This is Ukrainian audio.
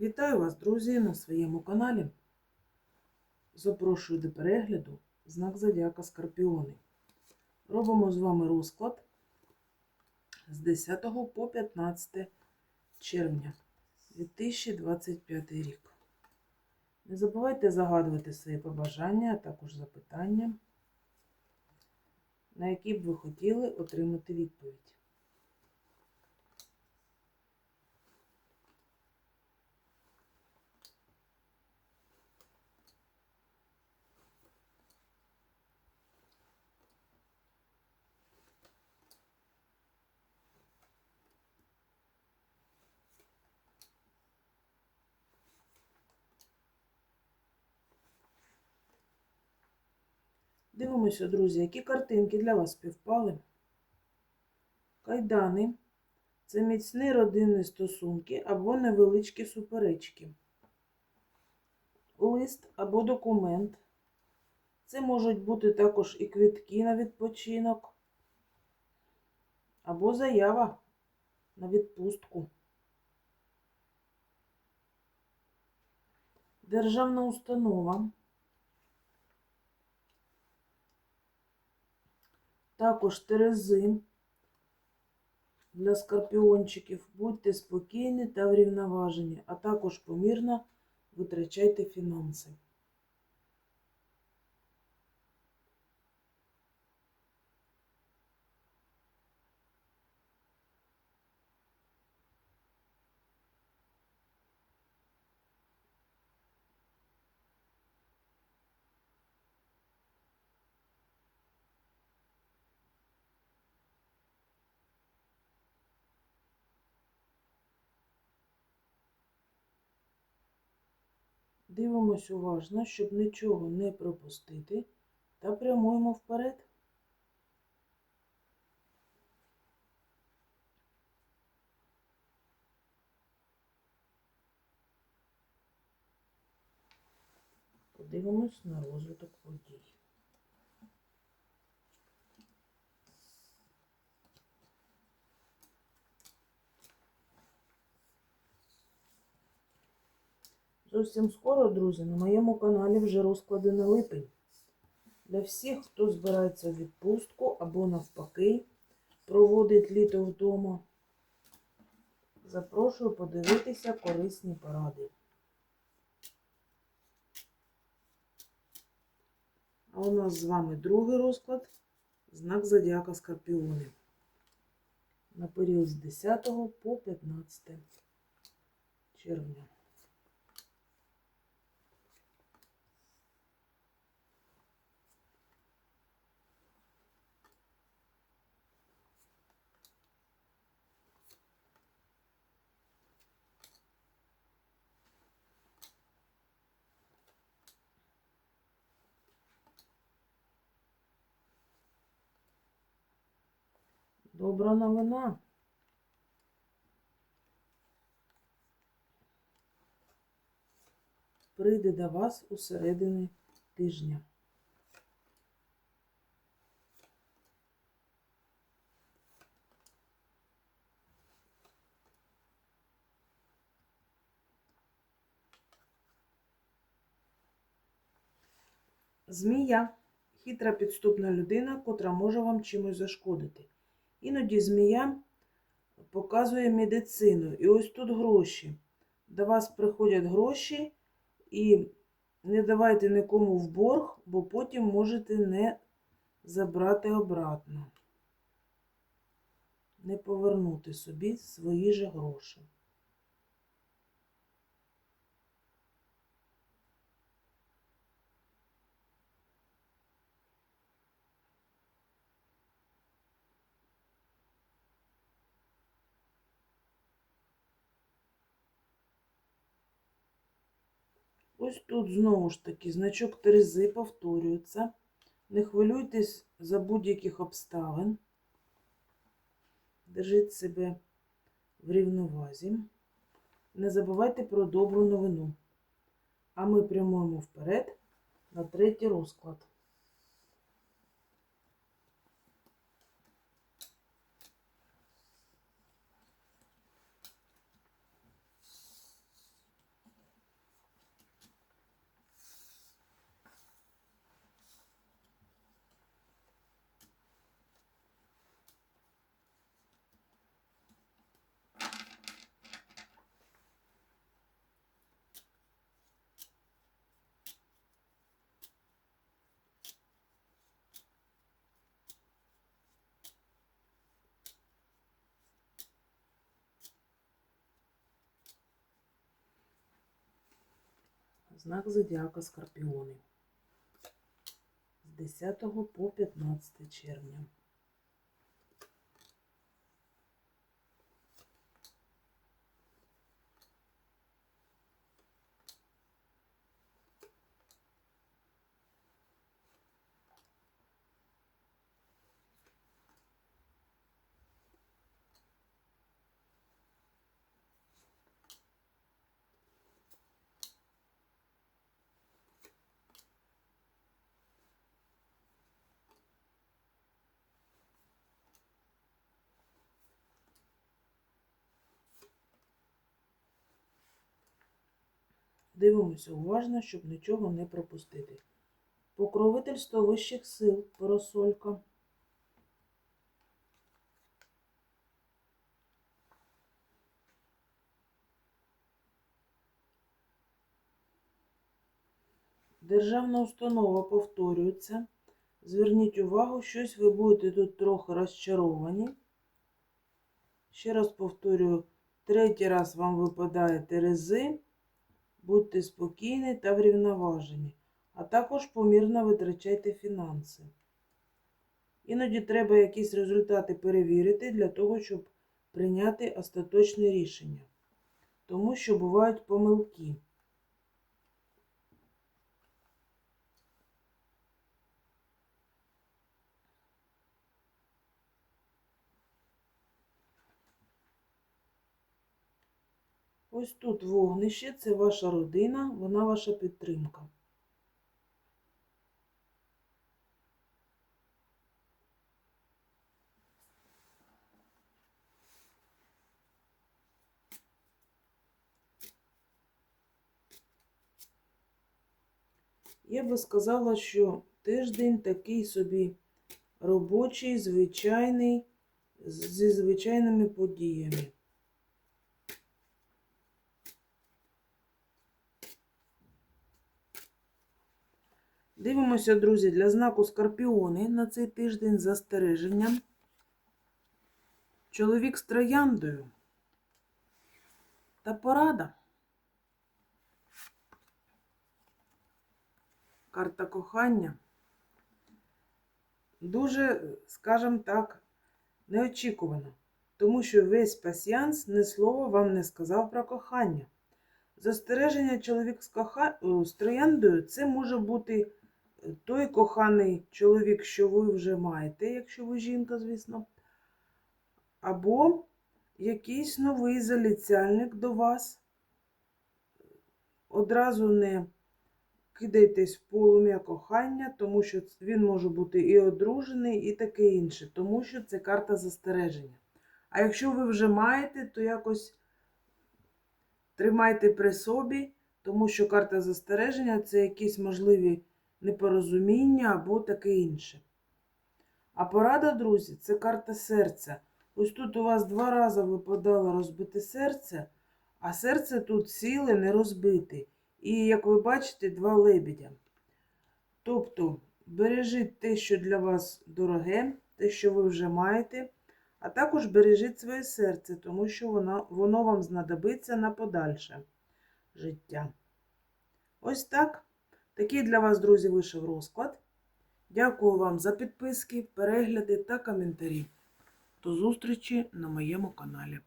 Вітаю вас, друзі, на своєму каналі. Запрошую до перегляду знак Зодіака Скорпіони. Робимо з вами розклад з 10 по 15 червня 2025 рік. Не забувайте загадувати свої побажання, а також запитання, на які б ви хотіли отримати відповідь. Дивимося, друзі, які картинки для вас співпали. Кайдани це міцні родинні стосунки або невеличкі суперечки. Лист або документ. Це можуть бути також і квитки на відпочинок, або заява на відпустку. Державна установа. Також терези для скорпіончиків. Будьте спокійні та врівноважені, а також помірно витрачайте фінанси. Дивимось уважно, щоб нічого не пропустити, та прямуємо вперед. Подивимось на розвиток подій. Зовсім скоро, друзі, на моєму каналі вже розклади на липень. Для всіх, хто збирається в відпустку або навпаки проводить літо вдома. Запрошую подивитися корисні поради. А у нас з вами другий розклад знак Зодіака Скорпіони. На період з 10 по 15 червня. Добра новина. Прийде до вас у середині тижня. Змія хитра підступна людина, котра може вам чимось зашкодити. Іноді змія показує медицину. І ось тут гроші. До вас приходять гроші, і не давайте нікому в борг, бо потім можете не забрати обратно. Не повернути собі свої же гроші. Ось тут знову ж таки значок Терези повторюється. Не хвилюйтесь за будь-яких обставин. Держіть себе в рівновазі. Не забувайте про добру новину. А ми прямуємо вперед на третій розклад. Знак зодіака Скорпіони. З 10 по 15 червня. Дивимося уважно, щоб нічого не пропустити. Покровительство вищих сил, парасолька. Державна установа повторюється. Зверніть увагу, щось ви будете тут трохи розчаровані. Ще раз повторюю, третій раз вам випадає Терези. Будьте спокійні та врівноважені, а також помірно витрачайте фінанси. Іноді треба якісь результати перевірити для того, щоб прийняти остаточне рішення, тому що бувають помилки. Ось тут вогнище, це ваша родина, вона ваша підтримка. Я би сказала, що тиждень такий собі робочий, звичайний, зі звичайними подіями. Дивимося, друзі, для знаку Скорпіони на цей тиждень з застереженням. Чоловік з трояндою та порада. Карта кохання. Дуже, скажімо так, неочікувано, тому що весь пасіянс ні слова вам не сказав про кохання. Застереження чоловік з, коха... з трояндою це може бути той коханий чоловік, що ви вже маєте, якщо ви жінка, звісно, або якийсь новий заліцяльник до вас. Одразу не кидайтесь в полум'я кохання, тому що він може бути і одружений, і таке інше, тому що це карта застереження. А якщо ви вже маєте, то якось тримайте при собі, тому що карта застереження це якісь можливі непорозуміння або таке інше. А порада, друзі, це карта серця. Ось тут у вас два рази випадало розбите серце, а серце тут ціле не розбите. І, як ви бачите, два лебедя. Тобто, бережіть те, що для вас дороге, те, що ви вже маєте, а також бережіть своє серце, тому що воно, воно вам знадобиться на подальше життя. Ось так. Такий для вас, друзі, вийшов розклад. Дякую вам за підписки, перегляди та коментарі. До зустрічі на моєму каналі.